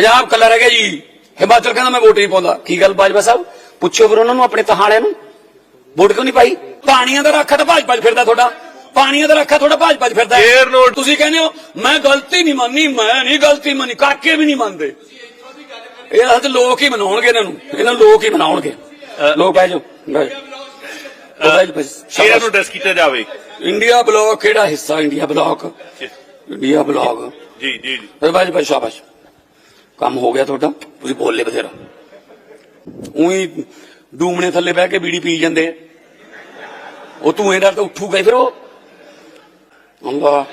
ਪੰਜਾਬ ਕੱਲਾ ਰਹਿ ਗਿਆ ਜੀ। ਹਿਮਾਚਲ ਕਹਿੰਦਾ ਮੈਂ ਵੋਟ ਨਹੀਂ ਪਾਉਂਦਾ। ਕੀ ਗੱਲ ਬਾਜਵਾ ਸਾਹਿਬ? ਪੁੱਛਿਓ ਫਿਰ ਉਹਨਾਂ ਨੂੰ ਆਪਣੇ ਤਹਾਲਿਆਂ ਨੂੰ। ਵੋਟ ਕਿਉਂ ਨਹੀਂ ਪਾਈ? ਪਾਣੀਆਂ ਦਾ ਰੱਖਾ ਤਾਂ ਭਾਜਪਾ 'ਚ ਫਿਰਦਾ ਤੁਹਾਡਾ। ਪਾਣੀਆਂ ਦਾ ਰੱਖਾ ਤੁਹਾਡਾ ਭਾਜਪਾ 'ਚ ਫਿਰਦਾ। ਫੇਰ ਨੋਟ- ਤੁਸੀਂ ਕਹਿੰਦੇ ਹੋ ਮੈਂ ਗਲਤੀ ਨਹੀਂ ਮੰਨੀ ਮੈਂ ਨਹੀਂ ਗਲਤੀ ਮੰਨੀ ਕਾਕੇ ਵੀ ਨਹੀਂ ਮੰਨਦੇ। ਇਹ 'ਚ ਲੋਕ ਹੀ ਮਨਾਉਣਗੇ ਇਹਨਾਂ ਨੂੰ। ਇਹਨਾਂ ਨੂੰ ਲੋਕ ਹੀ ਮਨਾਉਣਗੇ। ਲੋਕ ਬਹਿ ਜਾਓ। ਸ਼ੇਰ ਨੂੰ ਡੈਸ ਕੀਤਾ ਜਾਵੇ। ਇੰਡੀਆ ਬਲੌਕ ਕਿਹੜਾ ਹਿੱਸਾ? India bloc. India bloc. ਜੀ ਜੀ ਜੀ। ਬਾਜ ਸ਼ਾਬਾਸ਼। ਕੰਮ ਹੋ ਗਿਆ ਤੁਹਾਡਾ? ਤੁਸੀਂ ਬੋਲੇ ਬਥੇਰਾ। ਉਹੀ ਡੂਮਣੇ ਥੱਲੇ ਬਹਿ ਕੇ ਬੀੜੀ ਪੀ ਜਾਂਦੇ ਆ। ਉਹ ਤੂੰ ਇਹਦਾ ਤਾਂ ਉੱਠੂਗਾ ਫਿਰ ਉਹ। ਅੱਲਾ।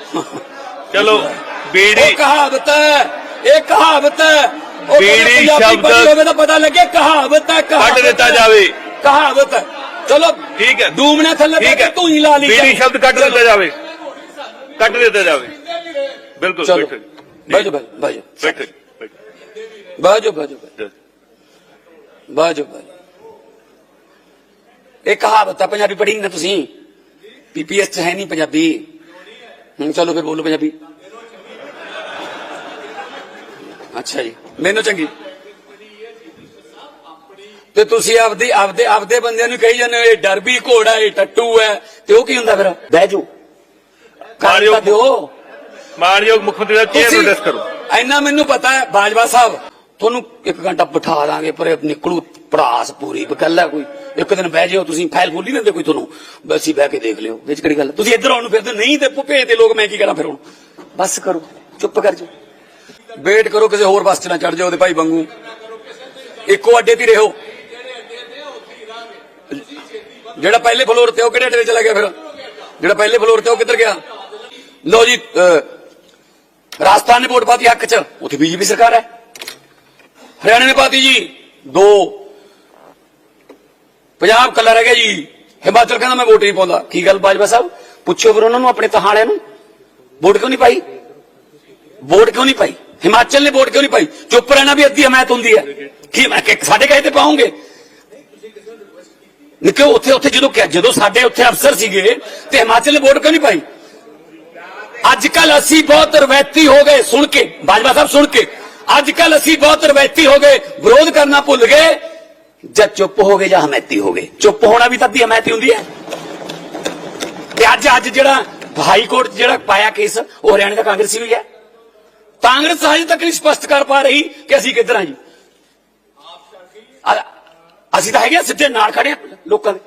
ਚਲੋ ਬੀੜੀ। ਕਹਾਵਤ ਹੈ ਇਹ ਕਹਾਵਤ ਹੈ। ਬੀੜੀ ਸ਼ਬਦ- ਤਾਂ ਪਤਾ ਲੱਗੇ ਕਹਾਵਤ ਹੈ ਕੱਢ ਦਿੱਤਾ। ਜਾਵੇ। ਕਹਾਵਤ ਹੈ। ਚਲੋ ਠੀਕ ਹੈ। ਡੂਮਣੇ ਥੱਲੇ ਬਹਿ ਕੇ ਤੂੰ ਹੀ ਲਾ ਲਈ ਬੀੜੀ ਸ਼ਬਦ ਕੱਢ ਦਿੱਤਾ ਜਾਵੇ। ਕੱਢ ਦਿੱਤਾ ਜਾਵੇ। ਬਿਲਕੁਲ ਬੈਠੋ ਬੈਠੋ ਬੈਠੋ। ਬਾਜੋ ਬਾਜੋ ਬਾਜੋ ਬਾਜੋ ਇਹ ਕਹਾਵਤ ਹੈ ਪੰਜਾਬੀ ਪੜ੍ਹੀ ਨੀ ਤੁਸੀਂ। ਪੀਪੀਐਸ ਚ ਹੈ ਨਹੀਂ ਪੰਜਾਬੀ। ਹੁਣ ਚਲੋ ਫਿਰ ਬੋਲੋ ਪੰਜਾਬੀ। ਅੱਛਾ ਜੀ ਮੈਨੂੰ ਚੰਗੀ। ਤੇ ਤੁਸੀਂ ਆਪਦੇ ਆਪਦੇ ਆਪਦੇ ਬੰਦਿਆਂ ਨੂੰ ਕਹੀ ਜਾਂਦੇ ਹੋ ਇਹ ਡਰ ਵੀ ਘੋੜਾ ਇਹ ਟੱਟੂ ਹੈ। ਤੇ ਉਹ ਕੀ ਹੁੰਦਾ ਫਿਰ? ਬਹਿ ਜਾਓ। ਮਾਰਿਓ। ਦਿਓ। ਮੁੱਖ ਮੰਤਰੀ ਦਾ ਚੇਅਰ ਨੂੰ ਡੈਸ ਕਰੋ। ਇੰਨਾ ਮੈਨੂੰ ਪਤਾ ਹੈ ਬਾਜਵਾ ਸਾਹਿਬ। ਤੁਹਾਨੂੰ ਇੱਕ ਘੰਟਾ ਬਿਠਾ ਦਾਂਗੇ, ਪਰ ਨਿਕਲੂ, ਪੜਾਸ ਪੂਰੀ ਗੱਲ ਕੋਈ। ਇੱਕ ਦਿਨ ਬਹਿ ਜਿਓ, ਤੁਸੀਂ ਫਾਈਲ ਖੋਲੀ ਦਿੰਦੇ ਕੋਈ ਤੁਹਾਨੂੰ। ਬਸ ਬਹਿ ਕੇ ਦੇਖ ਲਿਓ, ਵਿੱਚ ਕਿਹੜੀ ਗੱਲ ਤੁਸੀਂ ਇੱਧਰ ਆਉਣ ਨੂੰ ਫਿਰਦੇ ਨਹੀਂ ਤੇ ਭੁਪੇ ਤੇ ਲੋਕ ਮੈਂ ਕੀ ਕਰਾਂ ਫਿਰ ਹੁਣ? ਬਸ ਕਰੋ, ਚੁੱਪ ਕਰ ਜਾਓ। ਵੇਟ ਕਰੋ ਕਿਸੇ ਹੋਰ ਬੱਸ 'ਚ ਨਾ ਚੜ ਜਾਓ ਤੇ ਭਾਈ ਵਾਂਗੂ। ਇੱਕੋ ਅੱਡੇ ਤੇ ਹੀ ਰਹੋ। ਜਿਹੜਾ ਪਹਿਲੇ ਫਲੋਰ ਤੇ ਉਹ ਕਿਹੜੇ ਅੱਡੇ ਚਲਾ ਗਿਆ ਫਿਰ? ਜਿਹੜਾ ਪਹਿਲੇ ਫਲੋਰ ਤੇ ਉਹ ਕਿੱਧਰ ਗਿਆ? ਲੋ ਜੀ ਰਾਜਸਥਾਨ ਨੇ ਵੋਟ ਪਾਤੀ ਹੱਕ ਚ। ਉੱਥੇ ਬੀਜੇਪੀ ਸਰਕਾਰ ਹੈ। ਹਰਿਆਣਾ ਨੇ ਪਾਤੀ ਜੀ ਦੋ ਪੰਜਾਬ ਕੱਲਾ ਰਹਿ ਗਿਆ ਜੀ ਹਿਮਾਚਲ ਕਹਿੰਦਾ ਮੈਂ ਵੋਟ ਨਹੀਂ ਪਾਉਂਦਾ ਕੀ ਗੱਲ ਬਾਜਵਾ ਸਾਹਿਬ ਪੁੱਛਿਓ ਫਿਰ ਉਹਨਾਂ ਨੂੰ ਆਪਣੇ ਤਹਾਲਿਆਂ ਨੂੰ ਵੋਟ ਕਿਉਂ ਨਹੀਂ ਪਾਈ ਵੋਟ ਕਿਉਂ ਨਹੀਂ ਪਾਈ ਹਿਮਾਚਲ ਨੇ ਵੋਟ ਕਿਉਂ ਨਹੀਂ ਪਾਈ ਚੁੱਪ ਰਹਿਣਾ ਵੀ ਅੱਧੀ ਹਮਾਇਤ ਹੁੰਦੀ ਹੈ ਕੀ ਮੈਂ ਕਿ ਸਾਡੇ ਕਹੇ ਤੇ ਪਾਉਂਗੇ ਨਿੱਕੇ ਉੱਥੇ ਉੱਥੇ ਜਦੋਂ ਕਿ ਜਦੋਂ ਸਾਡੇ ਉੱਥੇ ਅਫਸਰ ਸੀਗੇ ਤੇ ਹਿਮਾਚਲ ਨੇ ਵੋਟ ਕਿਉਂ ਨਹੀਂ ਪਾਈ ਅੱਜ ਕੱਲ ਅਸੀਂ ਬਹੁਤ ਰਵੈਤੀ ਹੋ ਗਏ ਸੁਣ ਕੇ ਬਾਜਵਾ ਸਾਹਿਬ ਸੁਣ ਕੇ ਅੱਜ ਕੱਲ ਅਸੀਂ ਬਹੁਤ ਰਵੈਤੀ ਹੋ ਗਏ ਵਿਰੋਧ ਕਰਨਾ ਭੁੱਲ ਗਏ ਜਦ ਚੁੱਪ ਹੋ ਗਏ ਜਾਂ ਹਮੈਤੀ ਹੋ ਗਏ ਚੁੱਪ ਹੋਣਾ ਵੀ ਤਾਂ ਦੀ ਹਮੈਤੀ ਹੁੰਦੀ ਹੈ ਤੇ ਅੱਜ ਅੱਜ ਜਿਹੜਾ ਹਾਈ ਕੋਰਟ 'ਚ ਜਿਹੜਾ ਪਾਇਆ ਕੇਸ ਉਹ ਹਰਿਆਣੇ ਦਾ ਕਾਂਗਰਸੀ ਵੀ ਹੈ ਕਾਂਗਰਸ ਹਜੇ ਤੱਕ ਨਹੀਂ ਸਪਸ਼ਟ ਕਰ ਪਾ ਰਹੀ ਕਿ ਅਸੀਂ ਕਿੱਧਰ ਹਾਂ ਜੀ ਅ- ਅਸੀਂ ਤਾਂ ਹੈਗੇ ਆ, ਸਿੱਧੇ ਨਾਲ ਖੜੇ ਹਾਂ ਲੋਕਾਂ ਦੇ।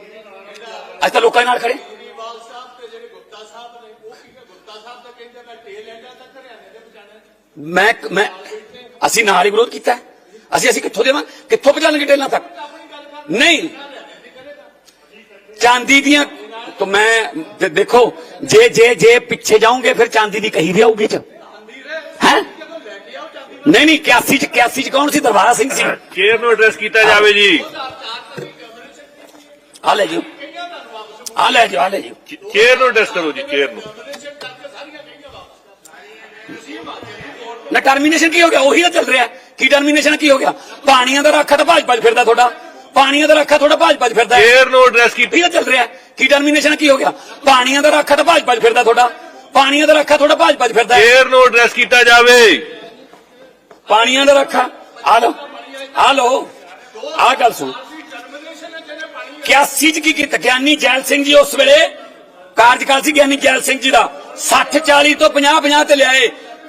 ਅਸੀਂ ਤਾਂ ਲੋਕਾਂ ਦੇ ਨਾਲ ਖੜੇ ਹਾਂ। ਕੇਜਰੀਵਾਲ ਸਾਹਿਬ ਤੇ ਜਿਹੜੇ ਗੁਪਤਾ ਸਾਹਿਬ ਨੇ ਉਹ ਕੀ ਗੁਪਤਾ ਸਾਹਿਬ ਤਾਂ ਕਹਿੰਦੇ ਮੈਂ ਟੇਲ ਲੈਂਦਾ ਤਾਂ ਹਰਿਆਣੇ ਦੇ ਬਚਾਣੇ ਮੈਂ ਮੈਂ ਅਸੀਂ ਨਾਲ ਹੀ ਵਿਰੋਧ ਕੀਤਾ ਹੈ। ਅਸੀਂ ਅਸੀਂ ਕਿੱਥੋਂ ਦੇਵਾਂ ਕਿੱਥੋਂ ਪਹੁੰਚਾਣਗੇ ਟੇਲਾਂ ਤੱਕ ਨਹੀਂ ਚਾਂਦੀ ਦੀਆਂ ਤਾਂ ਮੈਂ ਦੇ- ਦੇਖੋ ਜੇ ਜੇ ਜੇ ਪਿੱਛੇ ਜਾਓਗੇ ਫਿਰ ਚਾਂਦੀ ਦੀ ਕਹੀ ਵੀ ਆਊਗੀ ਚ ਹੈ ਨਹੀਂ ਨਹੀਂ 81 ਚ 81 ਚ ਕੌਣ ਸੀ ਦਰਬਾਰਾ ਸਿੰਘ ਸੀ ਚੇਅਰ ਨੂੰ ਐਡਰੈਸ ਕੀਤਾ ਜਾਵੇ ਜੀ ਆ ਲੈ ਜਿਓ ਆ ਲੈ ਜਿਓ ਆ ਲੈ ਜਿਓ ਚੇਅਰ ਨੂੰ ਐਡਰੈਸ ਕਰੋ ਜੀ ਨੂੰ ਟਰਮੀਨੇਸ਼ਨ ਕੀ ਹੋ ਗਿਆ? ਉਹੀ ਤਾਂ ਚੱਲ ਰਿਹਾ। ਕੀ ਟਰਮੀਨੇਸ਼ਨ ਕੀ ਹੋ ਗਿਆ? ਪਾਣੀਆਂ ਦਾ ਰੱਖਾ ਤਾਂ ਭਾਜਪਾ 'ਚ ਫਿਰਦਾ ਤੁਹਾਡਾ। ਪਾਣੀਆਂ ਦਾ ਰੱਖਾ ਤੁਹਾਡਾ ਭਾਜਪਾ 'ਚ ਫਿਰਦਾ। ਚੇਅਰ ਨੂੰ ਐਡਰੈਸ ਕੀਤਾ ਚੱਲ ਰਿਹਾ। ਕੀ ਟਰਮੀਨੇਸ਼ਨ ਕੀ ਹੋ ਗਿਆ? ਪਾਣੀਆਂ ਦਾ ਰੱਖਾ ਤਾਂ ਭਾਜਪਾ 'ਚ ਫਿਰਦਾ ਤੁਹਾਡਾ। ਪਾਣੀਆਂ ਦਾ ਰੱਖਾ ਤੁਹਾਡਾ ਭਾਜਪਾ 'ਚ ਫਿਰਦਾ। ਚੇਅਰ ਨੂੰ ਐਡਰੈਸ ਕੀਤਾ ਜਾਵੇ। ਪਾਣੀਆਂ ਦਾ ਰੱਖਾ। ਆ ਲੋ ਆ ਲੋ ਆ ਗੱਲ ਸੁਣ। 81 ਚ ਕੀ ਕੀਤਾ? ਗਿਆਨੀ ਜੈਲ ਸਿੰਘ ਜੀ ਉਸ ਵੇਲੇ ਕਾਰਜਕਾਲ ਸੀ ਗਿਆਨੀ ਜੈਲ ਸਿੰਘ ਜੀ ਦਾ। 60 40 ਤੋਂ 50 50 ਤੇ ਲਿਆਏ।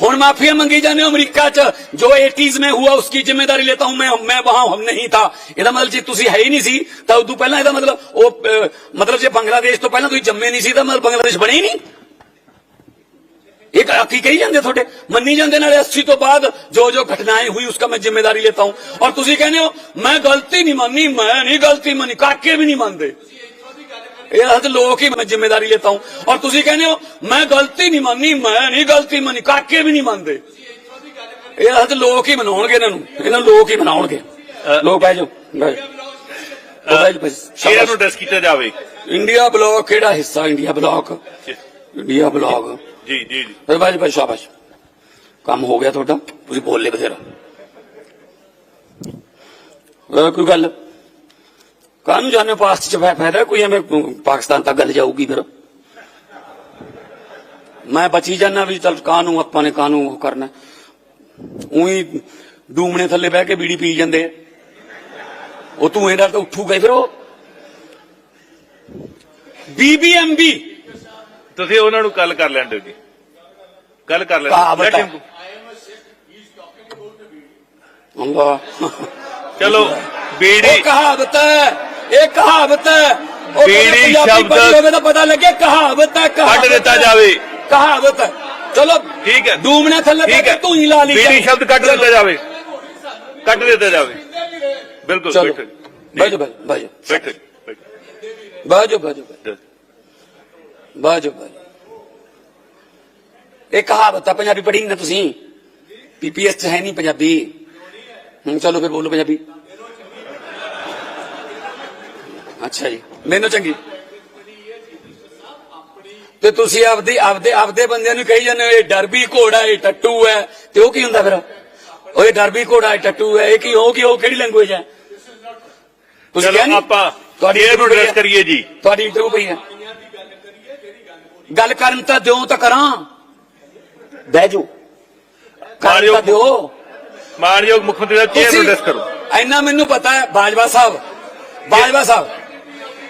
हूँ माफिया मंगी जाने अमरीका च। जो 80s में हुआ, उसकी ज़िम्मेदारी लेता हूँ, मैं मैं वहाँ, हम नहीं था। ਇਹਦਾ ਮਤਲਬ ਜੇ ਤੁਸੀਂ ਹੈ ਹੀ ਨਹੀਂ ਸੀ ਤਾਂ ਉਦੋਂ ਪਹਿਲਾਂ ਇਹਦਾ ਮਤਲਬ ਉਹ ਮਤਲਬ ਜੇ ਬੰਗਲਾਦੇਸ਼ ਤੋਂ ਪਹਿਲਾਂ ਤੁਸੀਂ ਜੰਮੇ ਨਹੀਂ ਸੀ ਤਾਂ ਮਤਲਬ ਬੰਗਲਾਦੇਸ਼ ਬਣੇ ਹੀ ਨਹੀਂ एक आकी कही जाते थोड़े। मनी जाते ना अस्सी तो बाद जो जो घटनाएँ हुई, उसका मैं ज़िम्मेदारी लेता हूँ। और तुम कहने हो, मैं गलती नहीं मानी मैं नहीं गलती मानी काके भी नहीं मानते ਇਹ ਹੱਥ ਲੋਕ ਹੀ ਮੈਂ ਜ਼ਿੰਮੇਵਾਰੀ ਲੈਤਾ ਹੂੰ। ਔਰ ਤੁਸੀਂ ਕਹਿੰਦੇ ਹੋ ਮੈਂ ਗਲਤੀ ਨਹੀਂ ਮੰਨੀ ਮੈਂ ਨਹੀਂ ਗਲਤੀ ਮੰਨੀ ਕਾਕੇ ਵੀ ਨਹੀਂ ਮੰਨਦੇ। ਇਹ ਹੱਥ ਲੋਕ ਹੀ ਮਨਾਉਣਗੇ ਇਹਨਾਂ ਨੂੰ ਇਹਨਾਂ ਨੂੰ ਲੋਕ ਹੀ ਮਨਾਉਣਗੇ। ਲੋਕ ਬਹਿ ਜਾਓ। ਚੇਅਰ ਨੂੰ ਐਡਰੈਸ ਕੀਤਾ ਜਾਵੇ? ਇੰਡੀਆ ਬਲੌਕ ਕਿਹੜਾ ਹਿੱਸਾ ਇੰਡੀਆ ਬਲੌਕ? ਇੰਡੀਆ ਬਲੌਗ ਜੀ ਜੀ ਜੀ। ਬਾਜੀ ਭਾਈ ਸ਼ਾਬਾਸ਼। ਕੰਮ ਹੋ ਗਿਆ ਤੁਹਾਡਾ ਤੁਸੀਂ ਬੋਲ ਲੈ ਬਥੇਰਾ ਕੋਈ ਗੱਲ? ਕਾਨੂੰ ਜਾਣੇ ਪਾਸਟ ਚ ਫਾਇ- ਫਾਇਦਾ ਕੋਈ ਐਵੇਂ ਪਾਕਿਸਤਾਨ ਤੱਕ ਗੱਲ ਜਾਊਗੀ ਫਿਰ। ਮੈਂ ਬਚੀ ਜਾਣਾ ਵੀ ਚਲ ਕਾਨੂੰ ਆਪਾਂ ਨੇ ਕਾਨੂੰ ਉਹ ਕਰਨਾ। ਉਹੀ ਡੂਮਣੇ ਥੱਲੇ ਬਹਿ ਕੇ ਬੀੜੀ ਪੀ ਜਾਂਦੇ। ਉਹ ਤੂੰ ਇਹਨਾਂ ਤੋਂ ਉੱਠੂਗਾ ਹੀ ਫਿਰ ਉਹ। ਬੀਬੀਐਮਬੀ ਤੁਸੀਂ ਉਹਨਾਂ ਨੂੰ ਕੱਲ ਕਰ ਲੈਣ ਦਿਓ ਜੀ। ਕੱਲ ਕਰ ਲੈਣ ਕਹਾਵਤ Let ਹੈ। him go. ਅੱਲਾ ਚਲੋ ਬੀੜੀ। ਕਹਾਵਤ ਹੈ ਇਹ ਕਹਾਵਤ ਹੈ। ਉਹ ਬੀੜੀ ਪੰਜਾਬੀ ਸ਼ਬਦ- ਹੋਵੇ ਤਾਂ ਪਤਾ ਲੱਗੇ ਕਹਾਵਤ ਹੈ ਕਹਾਵਤ ਕੱਢ ਦਿੱਤਾ ਹੈ। ਜਾਵੇ। ਕਹਾਵਤ ਹੈ। ਚਲੋ ਠੀਕ ਹੈ। ਡੂਮਣੇ ਥੱਲੇ ਠੀਕ ਹੈ। ਤੂੰ ਹੀ ਲਾ ਲਈ ਬੀੜੀ ਸ਼ਬਦ ਕੱਢ ਦਿੱਤਾ ਜਾਵੇ। ਕੱਢ ਦਿੱਤਾ ਜਾਵੇ। ਬਿਲਕੁਲ ਚਲੋ। ਬੈਠੋ ਬਾਜੋ ਬਾਜੋ ਬਾਜੋ ਬੈਠੋ ਬੈਠੋ ਬਾਜੋ। ਬਾਜੋ ਬਾਜੋ ਇਹ ਕਹਾਵਤ ਹੈ ਪੰਜਾਬੀ ਪੜ੍ਹੀ ਨਾ ਤੁਸੀਂ। ਪੀਪੀਐਸ ਚ ਹੈ ਨਹੀਂ ਪੰਜਾਬੀ। ਹੁਣ ਚਲੋ ਫਿਰ ਬੋਲੋ ਪੰਜਾਬੀ। ਅੱਛਾ ਜੀ। ਮੈਨੂੰ ਚੰਗੀ। ਤੇ ਤੁਸੀਂ ਆਪਦੀ ਆਪਦੇ ਆਪਦੇ ਬੰਦਿਆਂ ਨੂੰ ਕਹੀ ਜਾਂਦੇ ਹੋ ਇਹ ਡਰਬੀ ਘੋੜਾ ਇਹ ਟੱਟੂ ਹੈ। ਤੇ ਉਹ ਕੀ ਹੁੰਦਾ ਫਿਰ? ਉਹ ਇਹ ਡਰਬੀ ਘੋੜਾ ਇਹ ਟੱਟੂ ਹੈ। ਇਹ ਕੀ ਉਹ ਕੀ ਉਹ ਕਿਹੜੀ ਲੈਂਗੁਏਜ ਹੈ? ਤੁਸੀਂ ਕਿਹਾ ਚਲੋ ਨੀ? ਆਪਾਂ ਤੁਹਾਡੀ ਇਹ ਡਰੈਸ ਕਰੀਏ ਜੀ। ਤੁਹਾਡੀ ਇੰਟਰਵਿਊ ਪਈ ਹੈ। ਗੱਲ ਕਰਨ ਤਾਂ ਦਿਓ ਤਾਂ ਕਰਾਂ। ਬਹਿ ਜਾਓ। ਕਰਨ। ਤਾਂ ਦਿਓ। ਮਾਨਯੋਗ ਮੁੱਖ ਮੰਤਰੀ ਦਾ ਚੇਅਰ ਡਰੈਸ ਕਰੋ? ਇੰਨਾ ਮੈਨੂੰ ਪਤਾ ਹੈ ਬਾਜਵਾ ਸਾਹਿਬ। ਬਾਜਵਾ ਸਾਹਿਬ।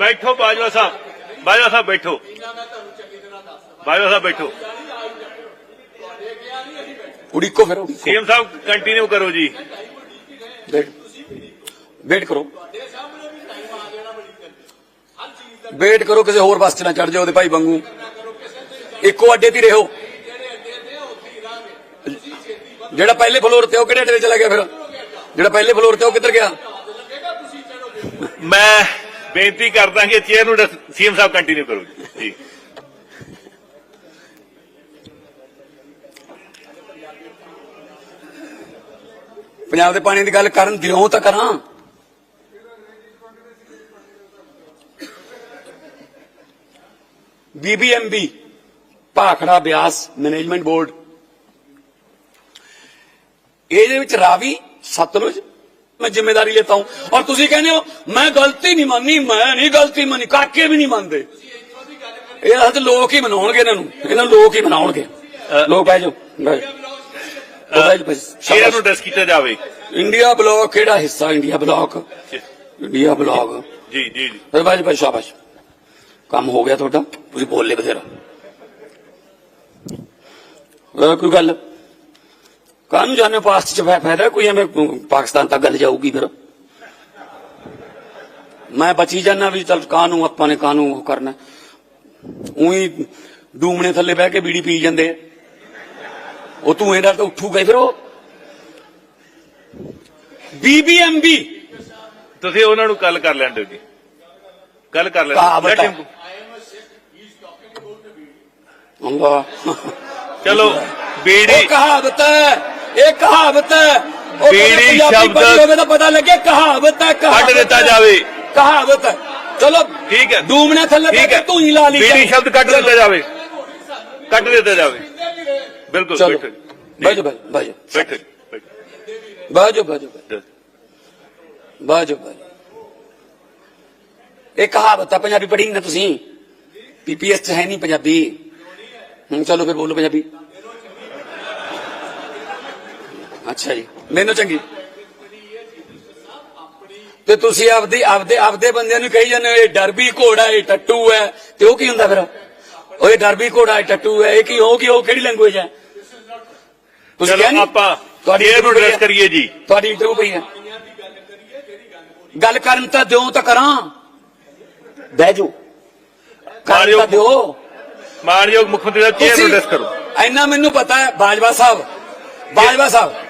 ਬੈਠੋ ਬਾਜਵਾ ਸਾਹਿਬ ਬਾਜਵਾ ਸਾਹਿਬ ਬੈਠੋ। ਬਾਜਵਾ ਸਾਹਿਬ ਬੈਠੋ। ਉਡੀਕੋ ਫਿਰ। ਸੀਐਮ ਸਾਹਿਬ ਕੰਟੀਨਿਊ ਕਰੋ ਜੀ। ਵੇਟ ਕਰੋ। ਵੇਟ ਕਰੋ ਕਿਸੇ ਹੋਰ ਬੱਸ 'ਚ ਨਾ ਚੜ ਜਾਓ ਉਹਦੇ ਭਾਈ ਵਾਂਗੂ। ਇੱਕੋ ਅੱਡੇ ਤੇ ਰਹੋ। ਜਿਹੜੇ ਤੇ ਪਹਿਲੇ ਫਲੋਰ ਤੇ ਉਹ ਕਿਹੜੇ ਅੱਡੇ ਤੇ ਚਲਾ ਗਿਆ ਫਿਰ? ਜਿਹੜਾ ਪਹਿਲੇ ਫਲੋਰ ਤੇ ਉਹ ਕਿੱਧਰ ਗਿਆ? ਮੈਂ ਬੇਨਤੀ ਕਰਦਾ ਕਿ ਚੇਅਰ ਨੂੰ ਸੀਐਮ ਸਾਹਿਬ ਕੰਟੀਨਿਊ ਕਰੋ ਜੀ। ਪੰਜਾਬ ਦੇ ਪਾਣੀ ਦੀ ਗੱਲ ਕਰਨ ਦਿਓ ਤਾਂ ਕਰਾਂ। BBMB Bhakra Beas management board. ਇਹਦੇ ਵਿੱਚ ਰਾਵੀ, ਸਤਲੁਜ ਮੈਂ ਜ਼ਿੰਮੇਵਾਰੀ ਲੈਤਾ ਹੂੰ। ਔਰ ਤੁਸੀਂ ਕਹਿੰਦੇ ਹੋ ਮੈਂ ਗਲਤੀ ਨਹੀਂ ਮੰਨੀ ਮੈਂ ਨਹੀਂ ਗਲਤੀ ਮੰਨੀ ਕਾਕੇ ਵੀ ਨਹੀਂ ਮੰਨਦੇ। ਇਹ ਹੱਥ ਲੋਕ ਹੀ ਮਨਾਉਣਗੇ ਇਹਨਾਂ ਨੂੰ ਇਹਨਾਂ ਨੂੰ ਲੋਕ ਹੀ ਮਨਾਉਣਗੇ। ਲੋਕ ਬਹਿ ਜਾਓ। ਸ਼ਾਬਾਸ਼। ਨੂੰ ਡਰੈਸ ਕੀਤਾ ਜਾਵੇ। ਇੰਡੀਆ ਬਲੌਕ ਕਿਹੜਾ ਹਿੱਸਾ ਇੰਡੀਆ ਬਲੌਕ? India bloc. ਜੀ ਜੀ ਜੀ। ਬਾਜੀ ਭਾਈ ਸ਼ਾਬਾਸ਼। ਕੰਮ ਹੋ ਗਿਆ ਤੁਹਾਡਾ ਤੁਸੀਂ ਬੋਲ ਲੈ ਬਥੇਰਾ। ਕੋਈ ਗੱਲ? ਕਾਨੂੰ ਜਾਣੇ ਪਾਸਟ ਚ ਫਾਇ- ਫਾਇਦਾ ਕੋਈ ਐਵੇਂ ਪਾਕਿਸਤਾਨ ਤੱਕ ਗੱਲ ਜਾਊਗੀ ਫਿਰ। ਮੈਂ ਬਚੀ ਜਾਣਾ ਵੀ ਚਲ ਕਾਨੂੰ ਆਪਾਂ ਨੇ ਕਾਨੂੰ ਉਹ ਕਰਨਾ। ਉਹੀ ਡੂਮਣੇ ਥੱਲੇ ਬਹਿ ਕੇ ਬੀੜੀ ਪੀ ਜਾਂਦੇ। ਉਹ ਤੂੰ ਇਹਨਾਂ ਤੋਂ ਉੱਠੂਗਾ ਫਿਰ ਉਹ। ਬੀਬੀਐਮਬੀ ਤੁਸੀਂ ਉਹਨਾਂ ਨੂੰ ਕੱਲ ਕਰ ਲੈਣ ਦਿਓ ਜੀ। ਕੱਲ ਕਰ ਲੈਣ. ਅੱਲਾ। ਚਲੋ ਬੀੜੀ। ਕਹਾਵਤ ਹੈ ਇਹ ਕਹਾਵਤ ਹੈ। ਉਹ ਬੀੜੀ ਪੰਜਾਬੀ ਸ਼ਬਦ- ਪੜ੍ਹੀ ਹੋਵੇ ਤਾਂ ਪਤਾ ਲੱਗੇ ਕਹਾਵਤ ਹੈ ਕਹਾਵਤ ਕੱਢ ਦਿੱਤਾ ਹੈ। ਜਾਵੇ। ਕਹਾਵਤ ਹੈ। ਚਲੋ ਠੀਕ ਹੈ। ਡੂਮਣੇ ਥੱਲੇ ਠੀਕ ਹੈ। ਤੂੰ ਹੀ ਲਾ ਲਈ ਬੀੜੀ ਸ਼ਬਦ ਕੱਢ ਦਿੱਤਾ ਜਾਵੇ। ਕੱਢ ਦਿੱਤਾ ਜਾਵੇ। ਬਿਲਕੁਲ ਚਲੋ। ਬੈਠੋ ਬਾਜੋ ਬਾਜੋ ਬਾਜੋ ਬੈਠੋ ਬੈਠੋ ਬਾਜੋ ਬਾਜੋ। ਬਾਜੋ ਬਾਜੋ ਇਹ ਕਹਾਵਤ ਹੈ ਪੰਜਾਬੀ ਪੜ੍ਹੀ ਨਾ ਤੁਸੀਂ। ਪੀਪੀਐਸ ਚ ਹੈ ਨਹੀਂ ਪੰਜਾਬੀ। ਹੁਣ ਚਲੋ ਫਿਰ ਬੋਲੋ ਪੰਜਾਬੀ। ਅੱਛਾ ਜੀ। ਮੈਨੂੰ ਚੰਗੀ। ਤੇ ਤੁਸੀਂ ਆਪਦੀ ਆਪਦੇ ਆਪਦੇ ਬੰਦਿਆਂ ਨੂੰ ਕਹੀ ਜਾਂਦੇ ਹੋ ਇਹ ਡਰਬੀ ਘੋੜਾ ਇਹ ਟੱਟੂ ਹੈ। ਤੇ ਉਹ ਕੀ ਹੁੰਦਾ ਫਿਰ? ਉਹ ਇਹ ਡਰਬੀ ਘੋੜਾ ਇਹ ਟੱਟੂ ਹੈ। ਇਹ ਕੀ ਉਹ ਕੀ ਉਹ ਕਿਹੜੀ ਲੈਂਗੁਏਜ ਹੈ? ਤੁਸੀਂ? ਆਪਾਂ ਤੁਹਾਡੀ interview ਡਰੈਸ ਕਰੀਏ ਜੀ। ਤੁਹਾਡੀ ਇੰਟਰਵਿਊ ਪਈ ਹੈ। ਗੱਲ ਕਰਨ ਤਾਂ ਦਿਓ ਤਾਂ ਕਰਾਂ। ਬਹਿ ਜਾਓ। ਕਰਨ ਤਾਂ। ਦਿਓ। ਮਾਨਯੋਗ ਮੁੱਖ ਮੰਤਰੀ ਦਾ ਚੇਅਰ ਨੂੰ ਤੁਸੀਂ ਡਿਸ ਕਰੋ? ਇੰਨਾ ਮੈਨੂੰ ਪਤਾ ਹੈ ਬਾਜਵਾ ਸਾਹਿਬ। ਬਾਜਵਾ ਸਾਹਿਬ।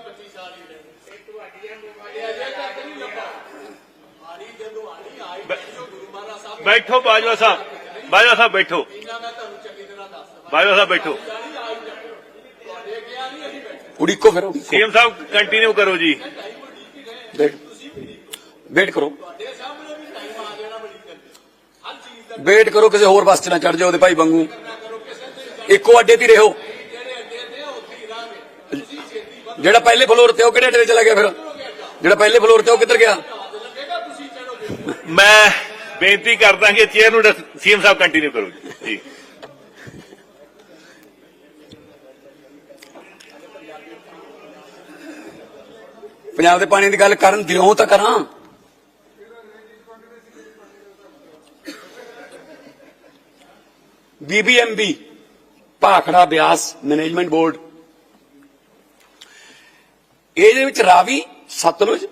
ਫਹਿਮੀ ਸੀ ਕਿ ਮੈਂ 25 ਸਾਲ ਹੀ ਰਹਿਣਾ ਇਹ ਤੁਹਾਡੀਆਂ ਬਿਮਾਰੀਆਂ ਜੇ ਤੱਕ ਨਹੀਂ ਲੱਭਾ ਆਣੀ ਜਦੋਂ ਆਣੀ ਆਈ ਬੈਠੋ ਗੁਰੂ ਮਹਾਰਾਜ ਸਾਹਿਬ ਬੈਠੋ ਬਾਜਵਾ ਸਾਹਿਬ ਬਾਜਵਾ ਸਾਹਿਬ ਬੈਠੋ ਇਹਨਾਂ ਮੈਂ ਤੁਹਾਨੂੰ ਚੰਗੀ ਤਰ੍ਹਾਂ ਦੱਸਦਾ ਬਾਜਵਾ ਸਾਹਿਬ ਬੈਠੋ ਜਾਣੀ ਆਈ ਬੈਠੋ ਤੁਹਾਡੇ ਗਿਆ ਨਹੀਂ ਅਸੀਂ ਬੈਠੇ ਉਡੀਕੋ ਫਿਰ ਉਡੀਕੋ ਸੀਐਮ ਸਾਹਿਬ ਕੰਟੀਨਿਊ ਕਰੋ ਜੀ ਵੇਟ ਵੇਟ ਕਰੋ ਤੁਹਾਡੇ ਸਾਹਮਣੇ ਵੀ ਟਾਈਮ ਆ ਜਾਣਾ ਬੜੀ ਕਰਦੇ ਹਰ ਚੀਜ਼ ਦਾ ਵੇਟ ਕਰੋ ਕਿਸੇ ਹੋਰ ਬੱਸ 'ਚ ਨਾ ਚੜ ਜਾਓ ਉਹਦੇ ਭਾਈ ਵਾਂਗੂ ਇੱਕੋ ਅੱਡੇ ਤੇ ਹੀ ਰਹੋ ਜਿਹੜੇ ਅੱਡੇ ਤੇ ਆ, ਉੱਥੇ ਹੀ ਰਾਂਗੇ ਤੁਸੀਂ ਛੇਤੀ ਵੱਧ ਜਿਹੜਾ ਪਹਿਲੇ ਫਲੋਰ ਤੇ ਉਹ ਕਿਹੜੇ ਅੱਡੇ ਚਲਾ ਗਿਆ ਫਿਰ? ਜਿਹੜਾ ਪਹਿਲੇ ਫਲੋਰ ਤੇ ਉਹ ਕਿੱਧਰ ਗਿਆ? ਮੈਂ ਬੇਨਤੀ ਕਰਦਾ ਕਿ ਚੇਅਰ ਨੂੰ ਸੀਐਮ ਸਾਹਿਬ ਕੰਟੀਨਿਊ ਕਰੋ ਜੀ। ਜੀ। ਪੰਜਾਬ ਦੇ ਪਾਣੀ ਦੀ ਗੱਲ ਕਰਨ ਦਿਓ ਤਾਂ ਕਰਾਂ। BBMB Bhakra Beas management board ਇਹਦੇ ਵਿੱਚ ਰਾਵੀ ਸਤਲੁਜ